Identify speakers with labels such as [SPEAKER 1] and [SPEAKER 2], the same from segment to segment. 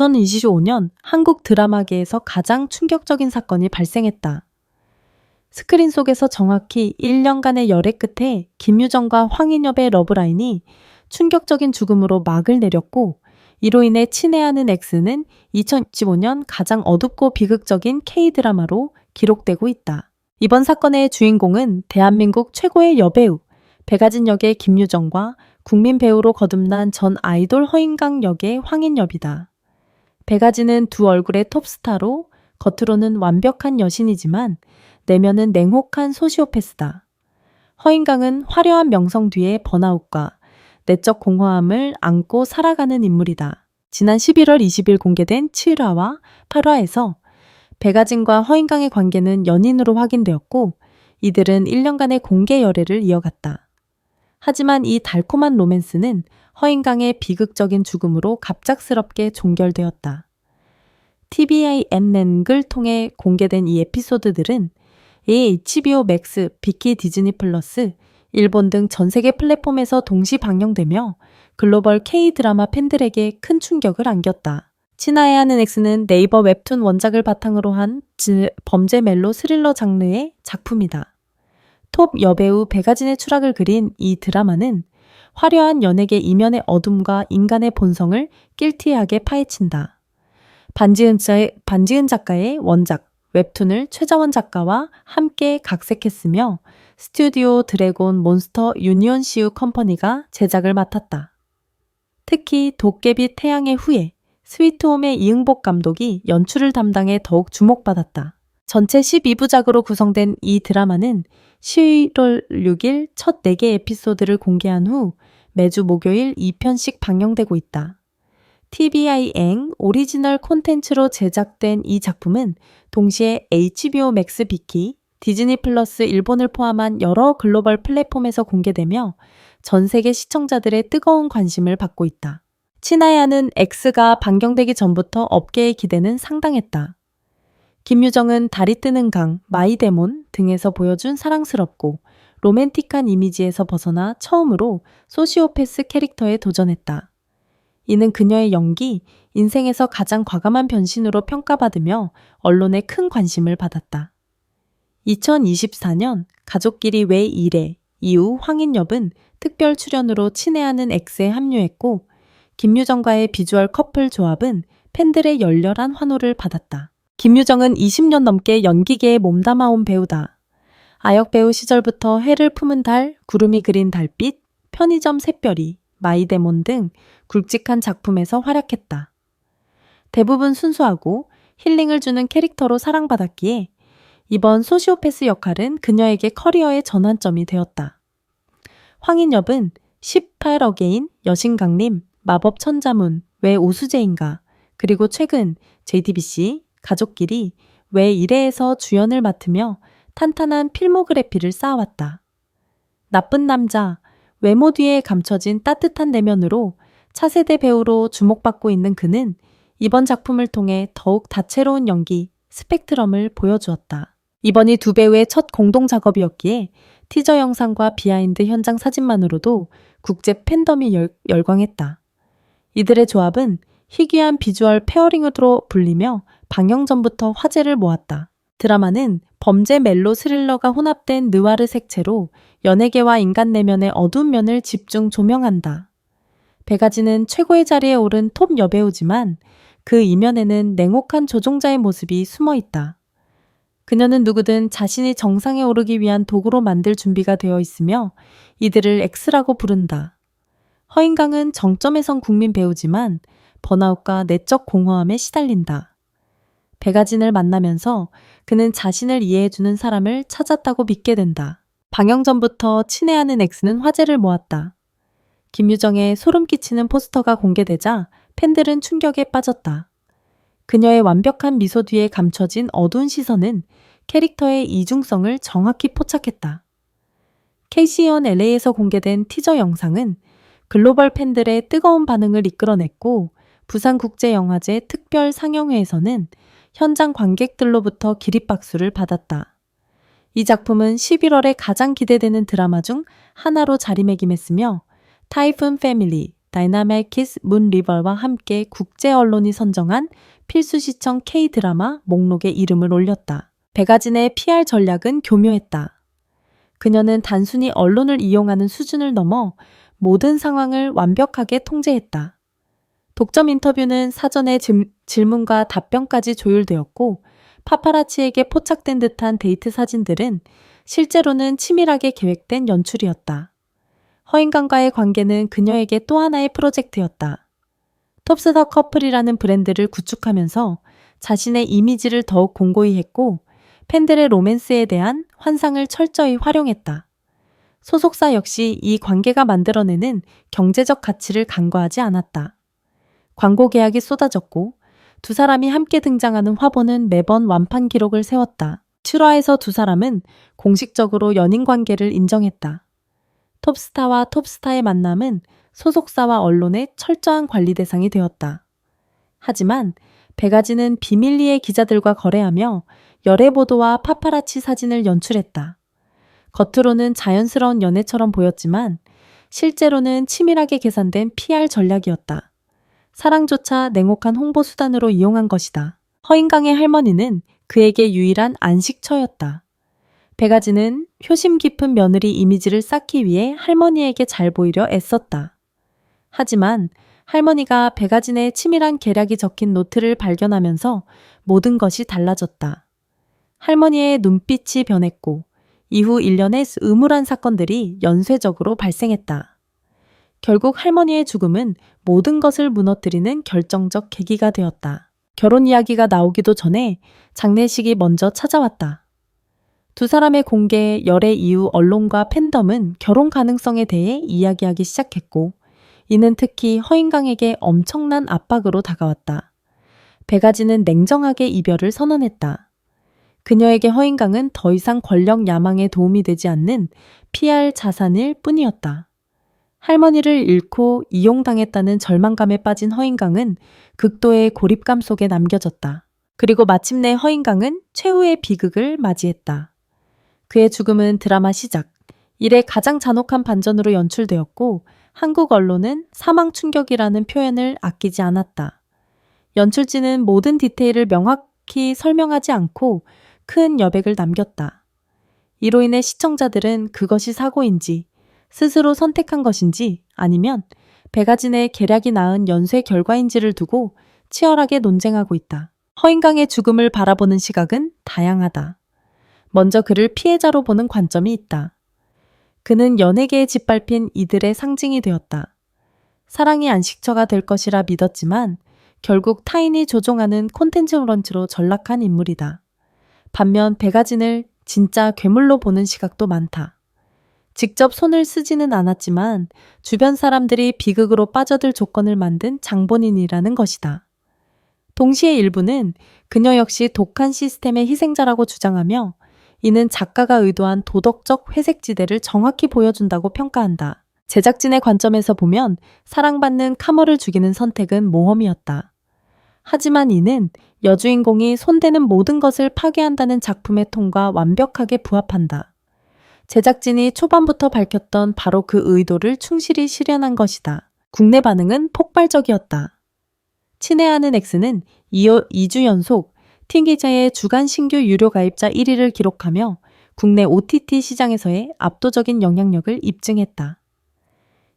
[SPEAKER 1] 2025년 한국 드라마계에서 가장 충격적인 사건이 발생했다. 스크린 속에서 정확히 1년간의 열애 끝에 김유정과 황인엽의 러브라인이 충격적인 죽음으로 막을 내렸고 이로 인해 친애하는 X는 2025년 가장 어둡고 비극적인 K-드라마로 기록되고 있다. 이번 사건의 주인공은 대한민국 최고의 여배우 백아진 역의 김유정과 국민 배우로 거듭난 전 아이돌 허인강 역의 황인엽이다. 백아진은 두 얼굴의 톱스타로 겉으로는 완벽한 여신이지만 내면은 냉혹한 소시오패스다. 허인강은 화려한 명성 뒤에 번아웃과 내적 공허함을 안고 살아가는 인물이다. 지난 11월 20일 공개된 7화와 8화에서 백아진과 허인강의 관계는 연인으로 확인되었고 이들은 1년간의 공개 열애를 이어갔다. 하지만 이 달콤한 로맨스는 허인강의 비극적인 죽음으로 갑작스럽게 종결되었다. TBI 엠넷을 통해 공개된 이 에피소드들은 HBO 맥스, 비키 디즈니 플러스, 일본 등 전 세계 플랫폼에서 동시 방영되며 글로벌 K-드라마 팬들에게 큰 충격을 안겼다. 친아야 하는 X는 네이버 웹툰 원작을 바탕으로 한 범죄 멜로 스릴러 장르의 작품이다. 톱 여배우 백아진의 추락을 그린 이 드라마는 화려한 연예계 이면의 어둠과 인간의 본성을 낄티하게 파헤친다. 반지은, 반지은 작가의 원작, 웹툰을 최자원 작가와 함께 각색했으며 스튜디오 드래곤 몬스터 유니온 시우 컴퍼니가 제작을 맡았다. 특히 도깨비 태양의 후예, 스위트홈의 이응복 감독이 연출을 담당해 더욱 주목받았다. 전체 12부작으로 구성된 이 드라마는 11월 6일 첫 4개 에피소드를 공개한 후 매주 목요일 2편씩 방영되고 있다. TVI행 오리지널 콘텐츠로 제작된 이 작품은 동시에 HBO 맥스 비키, 디즈니 플러스 일본을 포함한 여러 글로벌 플랫폼에서 공개되며 전 세계 시청자들의 뜨거운 관심을 받고 있다. 친하야는 X가 방영되기 전부터 업계의 기대는 상당했다. 김유정은 달이 뜨는 강, 마이데몬 등에서 보여준 사랑스럽고 로맨틱한 이미지에서 벗어나 처음으로 소시오패스 캐릭터에 도전했다. 이는 그녀의 연기, 인생에서 가장 과감한 변신으로 평가받으며 언론의 큰 관심을 받았다. 2024년 가족끼리 왜 이래 이후 황인엽은 특별 출연으로 친애하는 X에 합류했고 김유정과의 비주얼 커플 조합은 팬들의 열렬한 환호를 받았다. 김유정은 20년 넘게 연기계에 몸담아온 배우다. 아역 배우 시절부터 해를 품은 달, 구름이 그린 달빛, 편의점 샛별이, 마이데몬 등 굵직한 작품에서 활약했다. 대부분 순수하고 힐링을 주는 캐릭터로 사랑받았기에 이번 소시오패스 역할은 그녀에게 커리어의 전환점이 되었다. 황인엽은 18어게인, 여신강림, 마법 천자문, 왜 오수재인가, 그리고 최근 JTBC, 가족끼리 왜 이래에서 주연을 맡으며 탄탄한 필모그래피를 쌓아왔다. 나쁜 남자, 외모 뒤에 감춰진 따뜻한 내면으로 차세대 배우로 주목받고 있는 그는 이번 작품을 통해 더욱 다채로운 연기, 스펙트럼을 보여주었다. 이번이 두 배우의 첫 공동 작업이었기에 티저 영상과 비하인드 현장 사진만으로도 국제 팬덤이 열, 열광했다. 이들의 조합은 희귀한 비주얼 페어링으로 불리며 방영 전부터 화제를 모았다. 드라마는 범죄 멜로 스릴러가 혼합된 느와르 색채로 연예계와 인간 내면의 어두운 면을 집중 조명한다. 배가지는 최고의 자리에 오른 톱 여배우지만 그 이면에는 냉혹한 조종자의 모습이 숨어 있다. 그녀는 누구든 자신이 정상에 오르기 위한 도구로 만들 준비가 되어 있으며 이들을 X라고 부른다. 허인강은 정점에 선 국민 배우지만 번아웃과 내적 공허함에 시달린다. 백아진을 만나면서 그는 자신을 이해해주는 사람을 찾았다고 믿게 된다. 방영 전부터 친애하는 X는 화제를 모았다. 김유정의 소름 끼치는 포스터가 공개되자 팬들은 충격에 빠졌다. 그녀의 완벽한 미소 뒤에 감춰진 어두운 시선은 캐릭터의 이중성을 정확히 포착했다. KCN LA에서 공개된 티저 영상은 글로벌 팬들의 뜨거운 반응을 이끌어냈고 부산국제영화제 특별 상영회에서는 현장 관객들로부터 기립박수를 받았다. 이 작품은 11월에 가장 기대되는 드라마 중 하나로 자리매김했으며 타이푼 패밀리, 다이나마이키스 문 리벌과 함께 국제 언론이 선정한 필수 시청 K 드라마 목록에 이름을 올렸다. 백아진의 PR 전략은 교묘했다. 그녀는 단순히 언론을 이용하는 수준을 넘어 모든 상황을 완벽하게 통제했다. 독점 인터뷰는 사전에 질- 질문과 답변까지 조율되었고 파파라치에게 포착된 듯한 데이트 사진들은 실제로는 치밀하게 계획된 연출이었다. 허인강과의 관계는 그녀에게 또 하나의 프로젝트였다. 톱스터 커플이라는 브랜드를 구축하면서 자신의 이미지를 더욱 공고히 했고 팬들의 로맨스에 대한 환상을 철저히 활용했다. 소속사 역시 이 관계가 만들어내는 경제적 가치를 간과하지 않았다. 광고 계약이 쏟아졌고 두 사람이 함께 등장하는 화보는 매번 완판 기록을 세웠다. 7화에서 두 사람은 공식적으로 연인 관계를 인정했다. 톱스타와 톱스타의 만남은 소속사와 언론의 철저한 관리 대상이 되었다. 하지만 베가지는 비밀리에 기자들과 거래하며 열애 보도와 파파라치 사진을 연출했다. 겉으로는 자연스러운 연애처럼 보였지만 실제로는 치밀하게 계산된 PR 전략이었다. 사랑조차 냉혹한 홍보 수단으로 이용한 것이다. 허인강의 할머니는 그에게 유일한 안식처였다. 배가지는 효심 깊은 며느리 이미지를 쌓기 위해 할머니에게 잘 보이려 애썼다. 하지만 할머니가 배가진의 치밀한 계략이 적힌 노트를 발견하면서 모든 것이 달라졌다. 할머니의 눈빛이 변했고 이후 일련의 음울한 사건들이 연쇄적으로 발생했다. 결국 할머니의 죽음은 모든 것을 무너뜨리는 결정적 계기가 되었다. 결혼 이야기가 나오기도 전에 장례식이 먼저 찾아왔다. 두 사람의 공개 열애 이후 언론과 팬덤은 결혼 가능성에 대해 이야기하기 시작했고, 이는 특히 허인강에게 엄청난 압박으로 다가왔다. 배가지는 냉정하게 이별을 선언했다. 그녀에게 허인강은 더 이상 권력 야망에 도움이 되지 않는 PR 자산일 뿐이었다. 할머니를 잃고 이용당했다는 절망감에 빠진 허인강은 극도의 고립감 속에 남겨졌다. 그리고 마침내 허인강은 최후의 비극을 맞이했다. 그의 죽음은 드라마 시작, 일의 가장 잔혹한 반전으로 연출되었고 한국 언론은 사망 충격이라는 표현을 아끼지 않았다. 연출진은 모든 디테일을 명확히 설명하지 않고 큰 여백을 남겼다. 이로 인해 시청자들은 그것이 사고인지 스스로 선택한 것인지 아니면 백아진의 계략이 낳은 연쇄 결과인지를 두고 치열하게 논쟁하고 있다. 허인강의 죽음을 바라보는 시각은 다양하다. 먼저 그를 피해자로 보는 관점이 있다. 그는 연예계에 짓밟힌 이들의 상징이 되었다. 사랑이 안식처가 될 것이라 믿었지만 결국 타인이 조종하는 콘텐츠 브런치로 전락한 인물이다. 반면 백아진을 진짜 괴물로 보는 시각도 많다. 직접 손을 쓰지는 않았지만 주변 사람들이 비극으로 빠져들 조건을 만든 장본인이라는 것이다. 동시에 일부는 그녀 역시 독한 시스템의 희생자라고 주장하며 이는 작가가 의도한 도덕적 회색지대를 정확히 보여준다고 평가한다. 제작진의 관점에서 보면 사랑받는 카머를 죽이는 선택은 모험이었다. 하지만 이는 여주인공이 손대는 모든 것을 파괴한다는 작품의 톤과 완벽하게 부합한다. 제작진이 초반부터 밝혔던 바로 그 의도를 충실히 실현한 것이다. 국내 반응은 폭발적이었다. 친애하는 X는 2주 연속 틴기자의 주간 신규 유료 가입자 1위를 기록하며 국내 OTT 시장에서의 압도적인 영향력을 입증했다.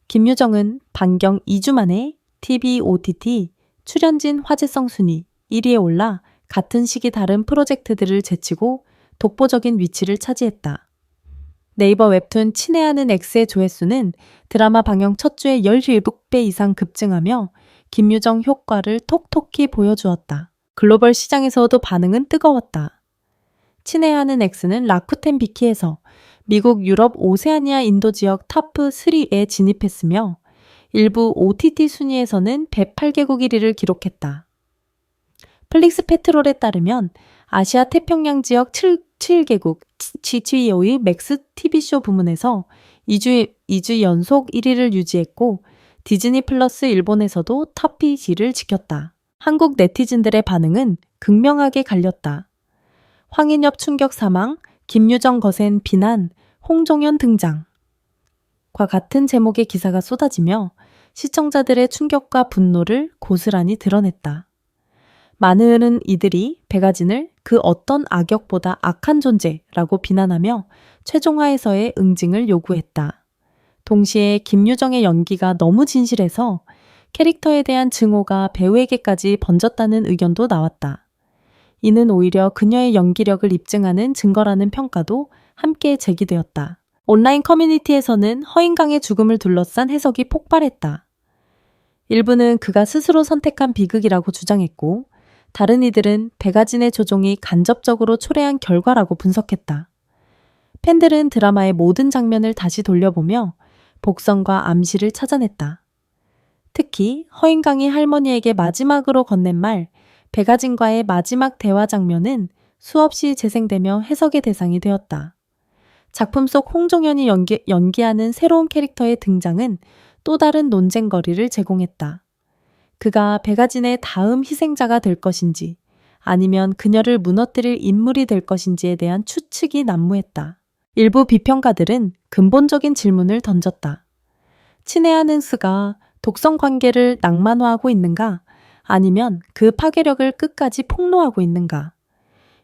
[SPEAKER 1] 김유정은 반경 2주 만에 TV OTT 출연진 화제성 순위 1위에 올라 같은 시기 다른 프로젝트들을 제치고 독보적인 위치를 차지했다. 네이버 웹툰 친애하는 X의 조회수는 드라마 방영 첫 주에 17배 이상 급증하며 김유정 효과를 톡톡히 보여주었다. 글로벌 시장에서도 반응은 뜨거웠다. 친애하는 X는 라쿠텐 비키에서 미국, 유럽, 오세아니아, 인도 지역 탑 3에 진입했으며 일부 OTT 순위에서는 108개국 1위를 기록했다. 플릭스 페트롤에 따르면 아시아 태평양 지역 7, 7개국 GTO의 맥스 TV쇼 부문에서 2주, 2주 연속 1위를 유지했고 디즈니 플러스 일본에서도 탑 PG를 지켰다. 한국 네티즌들의 반응은 극명하게 갈렸다. 황인엽 충격 사망, 김유정 거센 비난, 홍종현 등장. 과 같은 제목의 기사가 쏟아지며 시청자들의 충격과 분노를 고스란히 드러냈다. 많은 이들이 백아진을 그 어떤 악역보다 악한 존재라고 비난하며 최종화에서의 응징을 요구했다. 동시에 김유정의 연기가 너무 진실해서 캐릭터에 대한 증오가 배우에게까지 번졌다는 의견도 나왔다. 이는 오히려 그녀의 연기력을 입증하는 증거라는 평가도 함께 제기되었다. 온라인 커뮤니티에서는 허인강의 죽음을 둘러싼 해석이 폭발했다. 일부는 그가 스스로 선택한 비극이라고 주장했고, 다른 이들은 백아진의 조종이 간접적으로 초래한 결과라고 분석했다. 팬들은 드라마의 모든 장면을 다시 돌려보며 복선과 암시를 찾아냈다. 특히 허인강이 할머니에게 마지막으로 건넨 말, 백아진과의 마지막 대화 장면은 수없이 재생되며 해석의 대상이 되었다. 작품 속 홍종현이 연기, 연기하는 새로운 캐릭터의 등장은 또 다른 논쟁거리를 제공했다. 그가 백아진의 다음 희생자가 될 것인지 아니면 그녀를 무너뜨릴 인물이 될 것인지에 대한 추측이 난무했다. 일부 비평가들은 근본적인 질문을 던졌다. 친애하는 스가 독성 관계를 낭만화하고 있는가? 아니면 그 파괴력을 끝까지 폭로하고 있는가?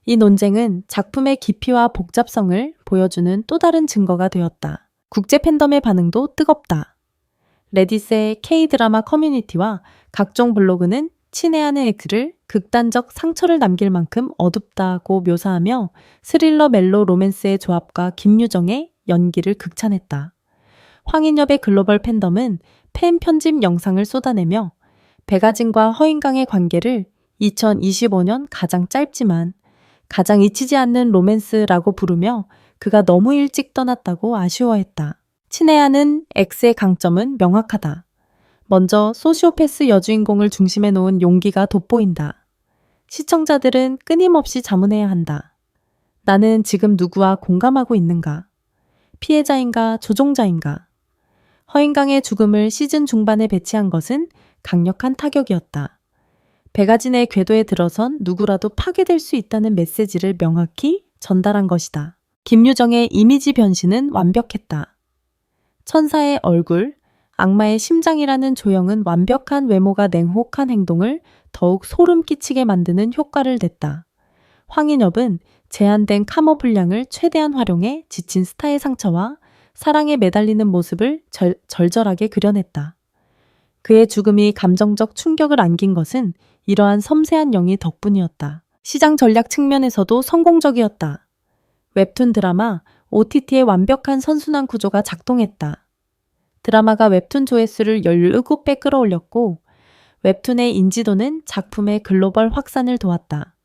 [SPEAKER 1] 이 논쟁은 작품의 깊이와 복잡성을 보여주는 또 다른 증거가 되었다. 국제 팬덤의 반응도 뜨겁다. 레딧의 K-드라마 커뮤니티와 각종 블로그는 친애하는 엑스를 극단적 상처를 남길 만큼 어둡다고 묘사하며 스릴러 멜로 로맨스의 조합과 김유정의 연기를 극찬했다. 황인엽의 글로벌 팬덤은 팬 편집 영상을 쏟아내며 백아진과 허인강의 관계를 2025년 가장 짧지만 가장 잊히지 않는 로맨스라고 부르며 그가 너무 일찍 떠났다고 아쉬워했다. 친애하는 X의 강점은 명확하다. 먼저 소시오패스 여주인공을 중심에 놓은 용기가 돋보인다. 시청자들은 끊임없이 자문해야 한다. 나는 지금 누구와 공감하고 있는가? 피해자인가 조종자인가? 허인강의 죽음을 시즌 중반에 배치한 것은 강력한 타격이었다. 백아진의 궤도에 들어선 누구라도 파괴될 수 있다는 메시지를 명확히 전달한 것이다. 김유정의 이미지 변신은 완벽했다. 천사의 얼굴, 악마의 심장이라는 조형은 완벽한 외모가 냉혹한 행동을 더욱 소름 끼치게 만드는 효과를 냈다. 황인엽은 제한된 카모 분량을 최대한 활용해 지친 스타의 상처와 사랑에 매달리는 모습을 절, 절절하게 그려냈다. 그의 죽음이 감정적 충격을 안긴 것은 이러한 섬세한 영이 덕분이었다. 시장 전략 측면에서도 성공적이었다. 웹툰 드라마 OTT의 완벽한 선순환 구조가 작동했다. 드라마가 웹툰 조회수를 17배 끌어올렸고 웹툰의 인지도는 작품의 글로벌 확산을 도왔다.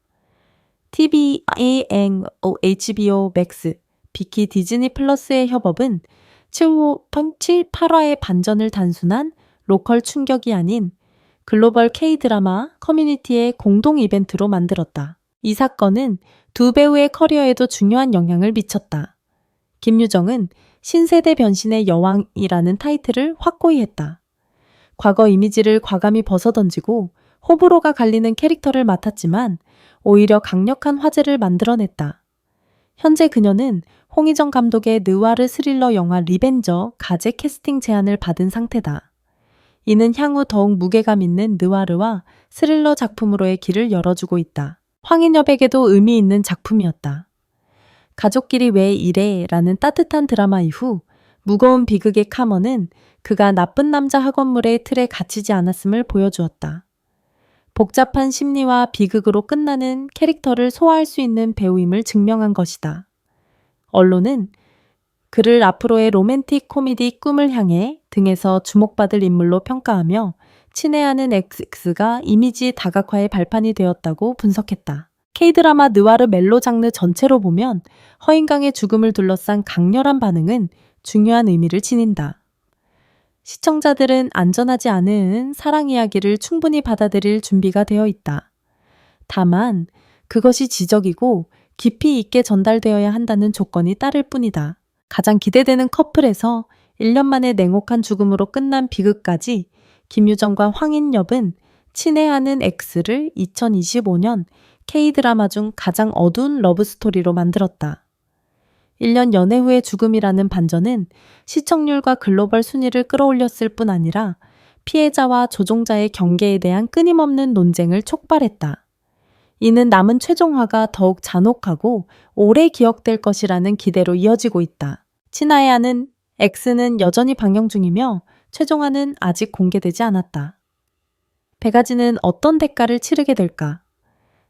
[SPEAKER 1] TVAN, HBO Max, 비키 디즈니 플러스의 협업은 7.8화의 반전을 단순한 로컬 충격이 아닌 글로벌 K-드라마 커뮤니티의 공동 이벤트로 만들었다. 이 사건은 두 배우의 커리어에도 중요한 영향을 미쳤다. 김유정은 신세대 변신의 여왕이라는 타이틀을 확고히 했다. 과거 이미지를 과감히 벗어던지고 호불호가 갈리는 캐릭터를 맡았지만 오히려 강력한 화제를 만들어냈다. 현재 그녀는 홍희정 감독의 느와르 스릴러 영화 리벤저 가제 캐스팅 제안을 받은 상태다. 이는 향후 더욱 무게감 있는 느와르와 스릴러 작품으로의 길을 열어주고 있다. 황인엽에게도 의미 있는 작품이었다. 가족끼리 왜 이래? 라는 따뜻한 드라마 이후 무거운 비극의 카머는 그가 나쁜 남자 학원물의 틀에 갇히지 않았음을 보여주었다. 복잡한 심리와 비극으로 끝나는 캐릭터를 소화할 수 있는 배우임을 증명한 것이다. 언론은 그를 앞으로의 로맨틱 코미디 꿈을 향해 등에서 주목받을 인물로 평가하며 친애하는 X가 이미지 다각화의 발판이 되었다고 분석했다. K드라마 느와르 멜로 장르 전체로 보면 허인강의 죽음을 둘러싼 강렬한 반응은 중요한 의미를 지닌다. 시청자들은 안전하지 않은 사랑 이야기를 충분히 받아들일 준비가 되어 있다. 다만 그것이 지적이고 깊이 있게 전달되어야 한다는 조건이 따를 뿐이다. 가장 기대되는 커플에서 1년 만에 냉혹한 죽음으로 끝난 비극까지 김유정과 황인엽은 친애하는 X를 2025년 K-드라마 중 가장 어두운 러브스토리로 만들었다. 1년 연애 후의 죽음이라는 반전은 시청률과 글로벌 순위를 끌어올렸을 뿐 아니라 피해자와 조종자의 경계에 대한 끊임없는 논쟁을 촉발했다. 이는 남은 최종화가 더욱 잔혹하고 오래 기억될 것이라는 기대로 이어지고 있다. 친하야는 X는 여전히 방영 중이며 최종화는 아직 공개되지 않았다. 배가지는 어떤 대가를 치르게 될까?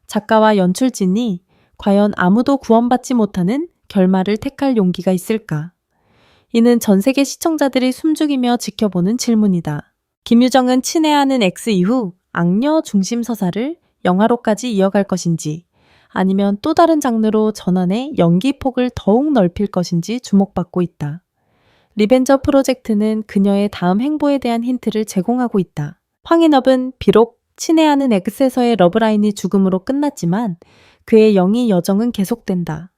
[SPEAKER 1] 작가와 연출진이 과연 아무도 구원받지 못하는 결말을 택할 용기가 있을까? 이는 전 세계 시청자들이 숨죽이며 지켜보는 질문이다. 김유정은 친애하는 X 이후 악녀 중심 서사를 영화로까지 이어갈 것인지 아니면 또 다른 장르로 전환해 연기 폭을 더욱 넓힐 것인지 주목받고 있다. 리벤저 프로젝트는 그녀의 다음 행보에 대한 힌트를 제공하고 있다. 황인업은 비록 친애하는 엑스에서의 러브라인이 죽음으로 끝났지만 그의 영희 여정은 계속된다.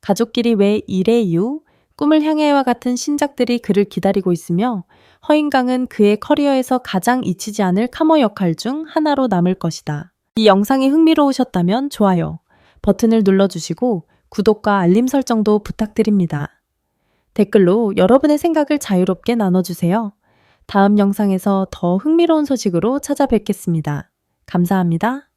[SPEAKER 1] 가족끼리 왜 일의 이유, 꿈을 향해와 같은 신작들이 그를 기다리고 있으며 허인강은 그의 커리어에서 가장 잊히지 않을 카모 역할 중 하나로 남을 것이다. 이 영상이 흥미로우셨다면 좋아요, 버튼을 눌러주시고 구독과 알림 설정도 부탁드립니다. 댓글로 여러분의 생각을 자유롭게 나눠주세요. 다음 영상에서 더 흥미로운 소식으로 찾아뵙겠습니다. 감사합니다.